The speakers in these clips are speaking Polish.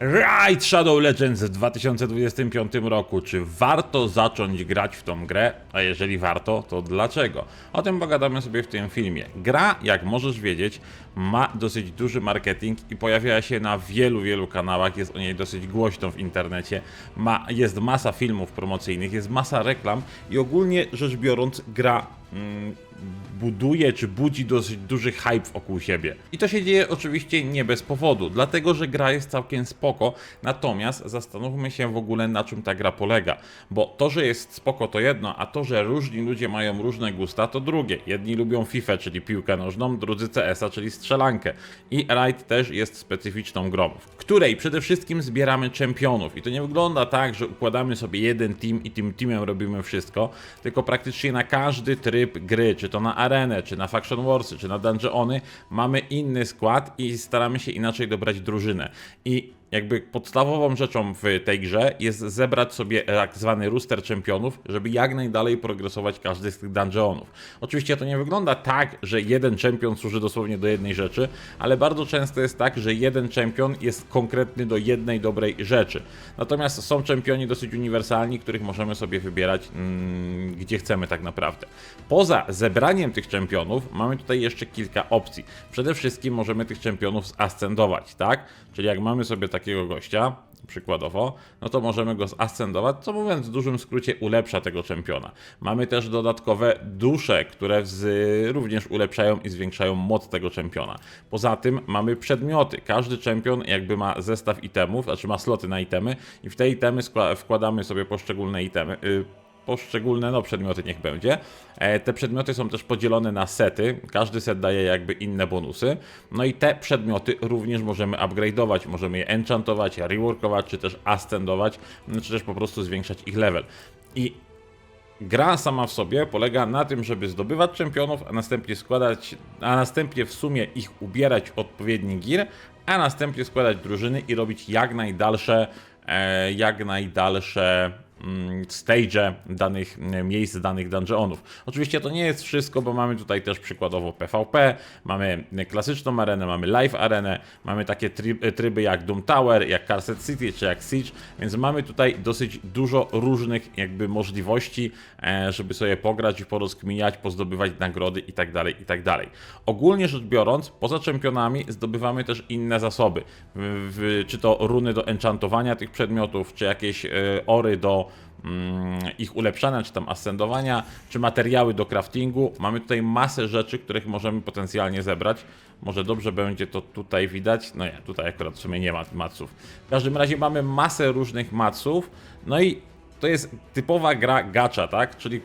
Raid Shadow Legends w 2025 roku. Czy warto zacząć grać w tą grę? A jeżeli warto, to dlaczego? O tym pogadamy sobie w tym filmie. Gra, jak możesz wiedzieć, ma dosyć duży marketing i pojawia się na wielu, wielu kanałach. Jest o niej dosyć głośno w internecie. Ma, jest masa filmów promocyjnych, jest masa reklam i ogólnie rzecz biorąc, gra mm, buduje czy budzi dosyć duży hype wokół siebie. I to się dzieje oczywiście nie bez powodu, dlatego że gra jest całkiem spoko, natomiast zastanówmy się w ogóle na czym ta gra polega, bo to, że jest spoko to jedno, a to, że różni ludzie mają różne gusta to drugie. Jedni lubią FIFA, czyli piłkę nożną, drudzy CS-a, czyli strzelankę. I Raid też jest specyficzną grą, w której przede wszystkim zbieramy czempionów i to nie wygląda tak, że układamy sobie jeden team i tym teamem robimy wszystko, tylko praktycznie na każdy tryb gry, czy to na arenę, czy na Faction Warsy, czy na Dungeony, mamy inny skład i staramy się inaczej dobrać drużynę. I jakby podstawową rzeczą w tej grze jest zebrać sobie tak zwany rooster czempionów, żeby jak najdalej progresować każdy z tych dungeonów. Oczywiście to nie wygląda tak, że jeden czempion służy dosłownie do jednej rzeczy, ale bardzo często jest tak, że jeden czempion jest konkretny do jednej dobrej rzeczy. Natomiast są czempioni dosyć uniwersalni, których możemy sobie wybierać mm, gdzie chcemy tak naprawdę. Poza zebraniem tych czempionów mamy tutaj jeszcze kilka opcji. Przede wszystkim możemy tych czempionów zascendować, tak? Czyli jak mamy sobie takiego gościa, przykładowo, no to możemy go zascendować, co mówiąc w dużym skrócie ulepsza tego czempiona. Mamy też dodatkowe dusze, które z, również ulepszają i zwiększają moc tego czempiona. Poza tym mamy przedmioty. Każdy czempion jakby ma zestaw itemów, znaczy ma sloty na itemy i w te itemy wkładamy sobie poszczególne itemy. Y, poszczególne no, przedmioty niech będzie. E, te przedmioty są też podzielone na sety. Każdy set daje jakby inne bonusy. No i te przedmioty również możemy upgrade'ować, możemy je enchantować, reworkować, czy też ascendować, czy też po prostu zwiększać ich level. I Gra sama w sobie polega na tym, żeby zdobywać czempionów, a następnie składać, a następnie w sumie ich ubierać w odpowiedni gear, a następnie składać drużyny i robić jak najdalsze, e, jak najdalsze stage danych mm, miejsc, danych dungeonów. Oczywiście to nie jest wszystko, bo mamy tutaj też przykładowo PvP, mamy klasyczną arenę, mamy live arenę, mamy takie tryb, tryby jak Doom Tower, jak Carset City czy jak Siege, więc mamy tutaj dosyć dużo różnych jakby możliwości, e, żeby sobie pograć i porozkminiać, pozdobywać nagrody i tak dalej, i tak. Ogólnie rzecz biorąc, poza czempionami zdobywamy też inne zasoby, czy to runy do enchantowania tych przedmiotów, czy jakieś e, ory do mm, ich ulepszania, czy tam ascendowania, czy materiały do craftingu. Mamy tutaj masę rzeczy, których możemy potencjalnie zebrać. Może dobrze będzie to tutaj widać. No nie, tutaj akurat w sumie nie ma maców. W każdym razie mamy masę różnych maców. No i to jest typowa gra gacha, tak? Czyli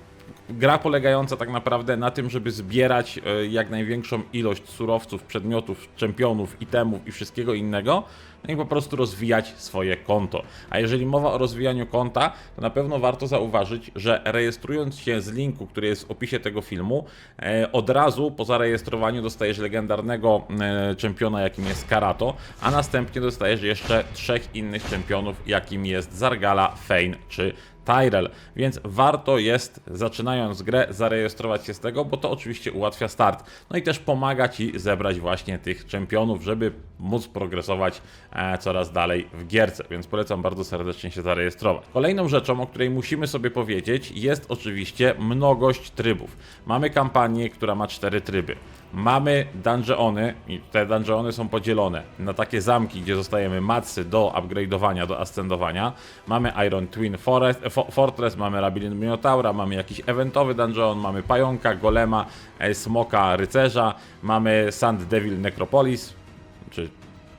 gra polegająca tak naprawdę na tym, żeby zbierać e, jak największą ilość surowców, przedmiotów, czempionów, itemów i wszystkiego innego, no i po prostu rozwijać swoje konto. A jeżeli mowa o rozwijaniu konta, to na pewno warto zauważyć, że rejestrując się z linku, który jest w opisie tego filmu, e, od razu po zarejestrowaniu dostajesz legendarnego e, czempiona, jakim jest Karato, a następnie dostajesz jeszcze trzech innych czempionów, jakim jest Zargala, Fein czy Tyrell, więc warto jest, zaczynając grę, zarejestrować się z tego, bo to oczywiście ułatwia start. No i też pomaga Ci zebrać właśnie tych czempionów, żeby móc progresować e, coraz dalej w gierce, więc polecam bardzo serdecznie się zarejestrować. Kolejną rzeczą, o której musimy sobie powiedzieć, jest oczywiście mnogość trybów. Mamy kampanię, która ma cztery tryby. Mamy dungeony i te dungeony są podzielone na takie zamki, gdzie zostajemy macy do upgrade'owania, do ascendowania. Mamy Iron Twin Forest, Fo- Fortress, mamy Labirynt Minotaura, mamy jakiś eventowy dungeon, mamy Pająka, Golema, e, Smoka, Rycerza, mamy Sand Devil Necropolis, czy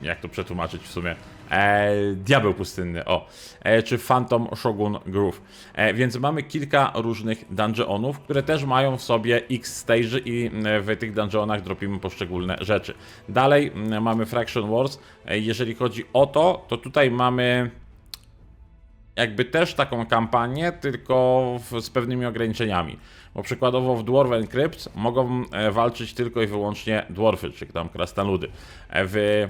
jak to przetłumaczyć w sumie? E, Diabeł pustynny, o, e, czy Phantom Shogun Groove. E, więc mamy kilka różnych dungeonów, które też mają w sobie X stage i e, w tych dungeonach dropimy poszczególne rzeczy. Dalej m, mamy Fraction Wars. E, jeżeli chodzi o to, to tutaj mamy jakby też taką kampanię, tylko w, z pewnymi ograniczeniami. Bo przykładowo w Dwarven Crypt mogą e, walczyć tylko i wyłącznie dwarfy, czy tam krasnoludy. E, W mm,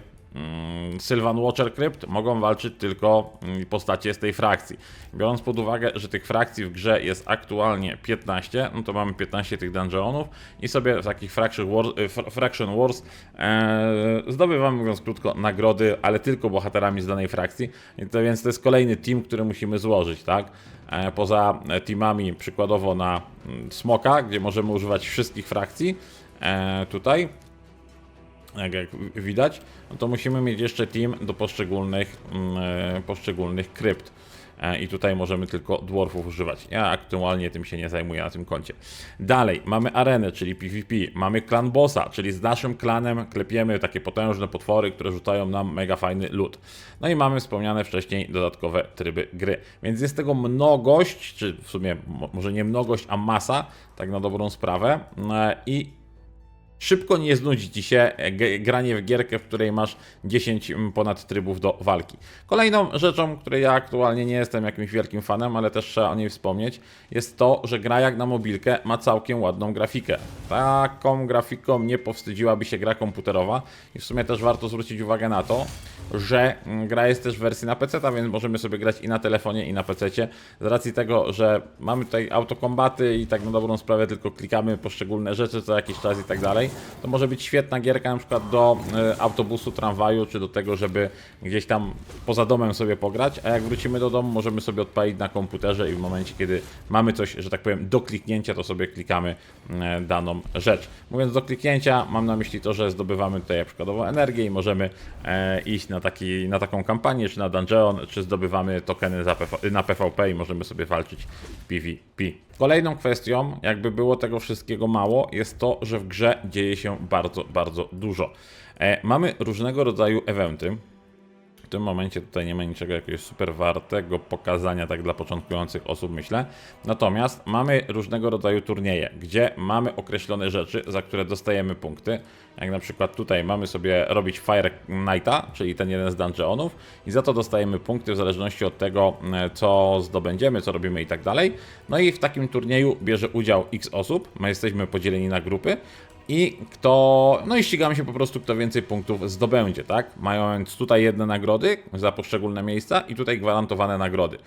Sylvan Watcher Crypt mogą walczyć tylko mm, postacie z tej frakcji. Biorąc pod uwagę, że tych frakcji w grze jest aktualnie 15, no to mamy 15 tych dungeonów i sobie w takich Fraction Wars, e, Fra- Fraction Wars e, zdobywamy, mówiąc krótko, nagrody, ale tylko bohaterami z danej frakcji. I to, więc to jest kolejny team, który musimy złożyć, tak? E, poza e, teamami przykładowo na mm, Smoka, gdzie możemy używać wszystkich frakcji e, tutaj, jak, jak widać, to musimy mieć jeszcze team do poszczególnych, mm, e, poszczególnych krypt. E, I tutaj możemy tylko dwarfów używać. Ja aktualnie tym się nie zajmuję na tym koncie. Dalej, mamy arenę, czyli PvP. Mamy klan bossa, czyli z naszym klanem klepiemy takie potężne potwory, które rzucają nam mega fajny loot. No i mamy wspomniane wcześniej dodatkowe tryby gry. Więc jest tego mnogość, czy w sumie mo- może nie mnogość, a masa, tak na dobrą sprawę. E, I Szybko nie znudzi ci się e, granie w gierkę, w której masz 10 mm, ponad trybów do walki. Kolejną rzeczą, której ja aktualnie nie jestem jakimś wielkim fanem, ale też trzeba o niej wspomnieć, jest to, że gra jak na mobilkę ma całkiem ładną grafikę. Taką grafiką nie powstydziłaby się gra komputerowa i w sumie też warto zwrócić uwagę na to, że mm, gra jest też w wersji na PC, więc możemy sobie grać i na telefonie, i na PC. Z racji tego, że mamy tutaj autokombaty i tak na dobrą sprawę tylko klikamy poszczególne rzeczy co jakiś czas i tak dalej, to może być świetna gierka na przykład do y, autobusu, tramwaju, czy do tego, żeby gdzieś tam poza domem sobie pograć, a jak wrócimy do domu, możemy sobie odpalić na komputerze i w momencie, kiedy mamy coś, że tak powiem, do kliknięcia, to sobie klikamy y, daną rzecz. Mówiąc do kliknięcia, mam na myśli to, że zdobywamy tutaj przykładowo energię i możemy e, iść na, taki, na taką kampanię, czy na dungeon, czy zdobywamy tokeny PV, na PvP i możemy sobie walczyć PvP. Kolejną kwestią, jakby było tego wszystkiego mało, jest to, że w grze dzieje się bardzo, bardzo dużo. E, mamy różnego rodzaju eventy, w tym momencie tutaj nie ma niczego jakiegoś super wartego pokazania, tak dla początkujących osób, myślę. Natomiast mamy różnego rodzaju turnieje, gdzie mamy określone rzeczy, za które dostajemy punkty. Jak na przykład tutaj mamy sobie robić Fire Knighta, czyli ten jeden z dungeonów, i za to dostajemy punkty w zależności od tego, e, co zdobędziemy, co robimy i tak dalej. No i w takim turnieju bierze udział x osób, my jesteśmy podzieleni na grupy, i kto. No i ścigamy się po prostu, kto więcej punktów zdobędzie, tak? Mając tutaj jedne nagrody za poszczególne miejsca i tutaj gwarantowane nagrody.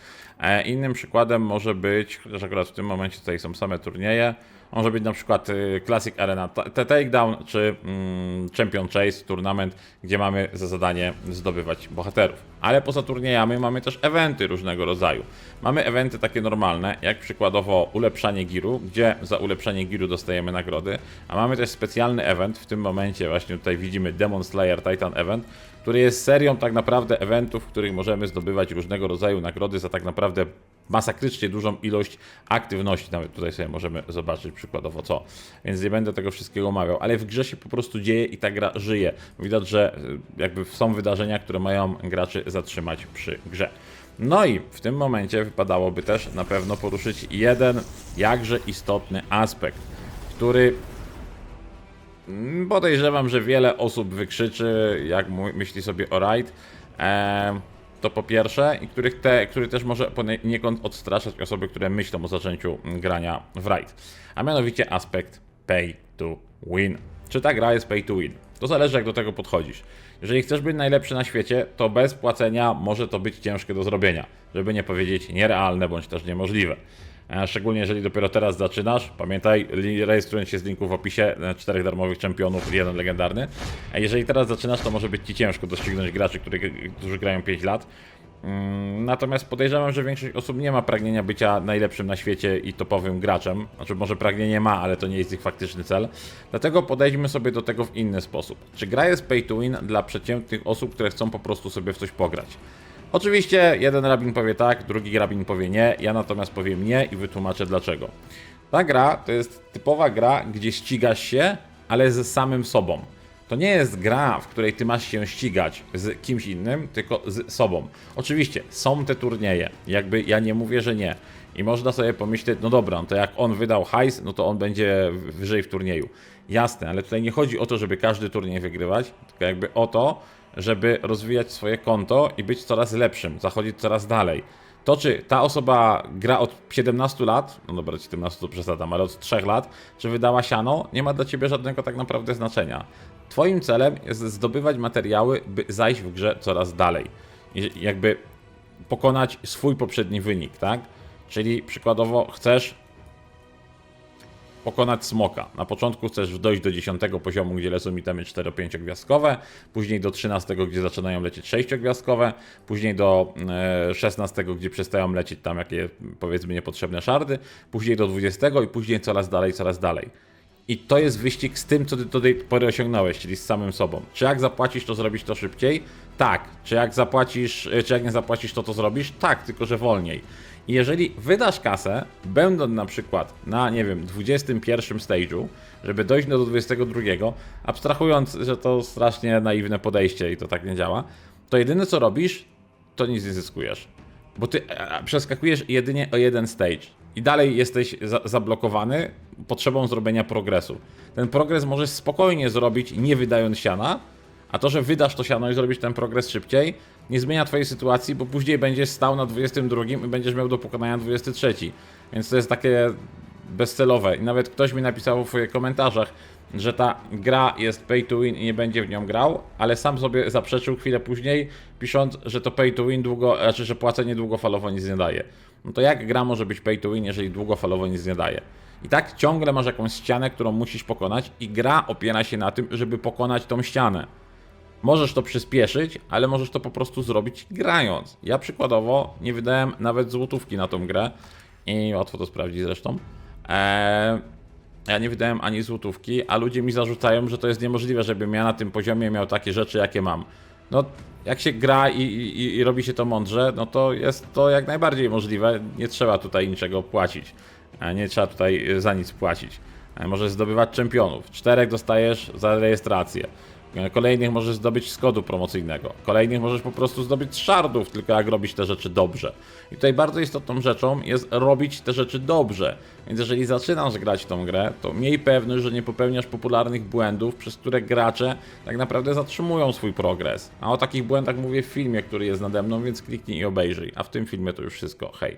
E, innym przykładem może być, chociaż akurat w tym momencie tutaj są same turnieje, może być na przykład y, Classic Arena ta- ta- Takedown czy mm, Champion Chase Tournament, gdzie mamy za zadanie zdobywać bohaterów. Ale poza turniejami mamy też eventy różnego rodzaju. Mamy eventy takie normalne, jak przykładowo ulepszanie giru, gdzie za ulepszanie giru dostajemy nagrody, a mamy też specjalny event, w tym momencie właśnie tutaj widzimy Demon Slayer Titan Event, który jest serią tak naprawdę eventów, w których możemy zdobywać różnego rodzaju nagrody za tak naprawdę masakrycznie dużą ilość aktywności. Nawet tutaj sobie możemy zobaczyć przykładowo co. Więc nie będę tego wszystkiego omawiał, ale w grze się po prostu dzieje i ta gra żyje. Widać, że y, jakby są wydarzenia, które mają graczy zatrzymać przy grze. No i w tym momencie wypadałoby też na pewno poruszyć jeden jakże istotny aspekt, który Podejrzewam, że wiele osób wykrzyczy, jak myśli sobie o raid. Em, to po pierwsze, i których te, który też może poniekąd odstraszać osoby, które myślą o zaczęciu mm, grania w raid. A mianowicie aspekt pay to win. Czy ta gra jest pay to win? To zależy, jak do tego podchodzisz. Jeżeli chcesz być najlepszy na świecie, to bez płacenia może to być ciężkie do zrobienia, żeby nie powiedzieć nierealne bądź też niemożliwe. Szczególnie jeżeli dopiero teraz zaczynasz, pamiętaj, rejestrując się z linku w opisie, e, czterech darmowych czempionów, jeden legendarny. Jeżeli teraz zaczynasz, to może być ci ciężko doścignąć graczy, którzy, którzy grają 5 lat. Mm, Natomiast podejrzewam, że większość osób nie ma pragnienia bycia najlepszym na świecie i topowym graczem. Znaczy, może pragnienie ma, ale to nie jest ich faktyczny cel. Dlatego podejdźmy sobie do tego w inny sposób. Czy gra jest pay to win dla przeciętnych osób, które chcą po prostu sobie w coś pograć? Oczywiście jeden rabin powie tak, drugi rabin powie nie, ja natomiast powiem nie i wytłumaczę dlaczego. Ta gra to jest typowa gra, gdzie ścigasz się, ale ze samym sobą. To nie jest gra, w której ty masz się ścigać z kimś innym, tylko z sobą. Oczywiście są te turnieje, jakby ja nie mówię, że nie. I można sobie pomyśleć, no dobra, no to jak on wydał hajs, no to on będzie wyżej w turnieju. Jasne, ale tutaj nie chodzi o to, żeby każdy turniej wygrywać, tylko jakby o to, żeby rozwijać swoje konto i być coraz lepszym, zachodzić coraz dalej. To, czy ta osoba gra od 17 lat, no dobra, 17 to przesadzam, ale od 3 lat, czy wydała siano, nie ma dla ciebie żadnego tak naprawdę znaczenia. Twoim celem jest zdobywać materiały, by zajść w grze coraz dalej. I jakby pokonać swój poprzedni wynik, tak? Czyli przykładowo chcesz pokonać smoka. Na początku chcesz dojść do 10 poziomu, gdzie lecą itemy 4-5 gwiazdkowe, później do 13, gdzie zaczynają lecieć 6 gwiazdkowe, później do e, 16, gdzie przestają lecieć tam jakie powiedzmy niepotrzebne szardy, później do 20 i później coraz dalej, coraz dalej. I to jest wyścig z tym, co ty do tej pory osiągnąłeś, czyli z samym sobą. Czy jak zapłacisz, to zrobisz to szybciej? Tak. Czy jak zapłacisz, e, czy jak nie zapłacisz, to to zrobisz? Tak, tylko że wolniej. Jeżeli wydasz kasę, będąc na przykład na, nie wiem, 21 stage'u, żeby dojść do 22, abstrahując, że to strasznie naiwne podejście i to tak nie działa, to jedyne co robisz, to nic nie zyskujesz. Bo ty e, przeskakujesz jedynie o jeden stage i dalej jesteś za zablokowany potrzebą zrobienia progresu. Ten progres możesz spokojnie zrobić nie wydając siana, a to, że wydasz to siano i zrobisz ten progres szybciej, nie zmienia twojej sytuacji, bo później będziesz stał na 22 i będziesz miał do pokonania 23. Więc to jest takie bezcelowe. I nawet ktoś mi napisał w komentarzach, że ta gra jest pay to win i nie będzie w nią grał, ale sam sobie zaprzeczył chwilę później, pisząc, że to pay to win długo, znaczy, że płacenie długofalowo nic nie daje. No to jak gra może być pay to win, jeżeli długofalowo nic nie daje? I tak ciągle masz jakąś ścianę, którą musisz pokonać i gra opiera się na tym, żeby pokonać tą ścianę. Możesz to przyspieszyć, ale możesz to po prostu zrobić grając. Ja przykładowo nie wydałem nawet złotówki na tą grę i łatwo to sprawdzić zresztą. Eee, ja nie wydałem ani złotówki, a ludzie mi zarzucają, że to jest niemożliwe, żebym ja na tym poziomie miał takie rzeczy, jakie mam. No, jak się gra i, i, i robi się to mądrze, no to jest to jak najbardziej możliwe. Nie trzeba tutaj niczego płacić. E, Nie trzeba tutaj za nic płacić. E, Możesz zdobywać czempionów. Czterech dostajesz za rejestrację. E, Kolejnych możesz zdobyć z kodu promocyjnego. Kolejnych możesz po prostu zdobyć z szardów, tylko jak robić te rzeczy dobrze. I tutaj bardzo istotną rzeczą jest robić te rzeczy dobrze. Więc jeżeli zaczynasz grać w tą grę, to miej pewność, że nie popełniasz popularnych błędów, przez które gracze tak naprawdę zatrzymują swój progres. A o takich błędach mówię w filmie, który jest nade mną, więc kliknij i obejrzyj. A w tym filmie to już wszystko. Hej.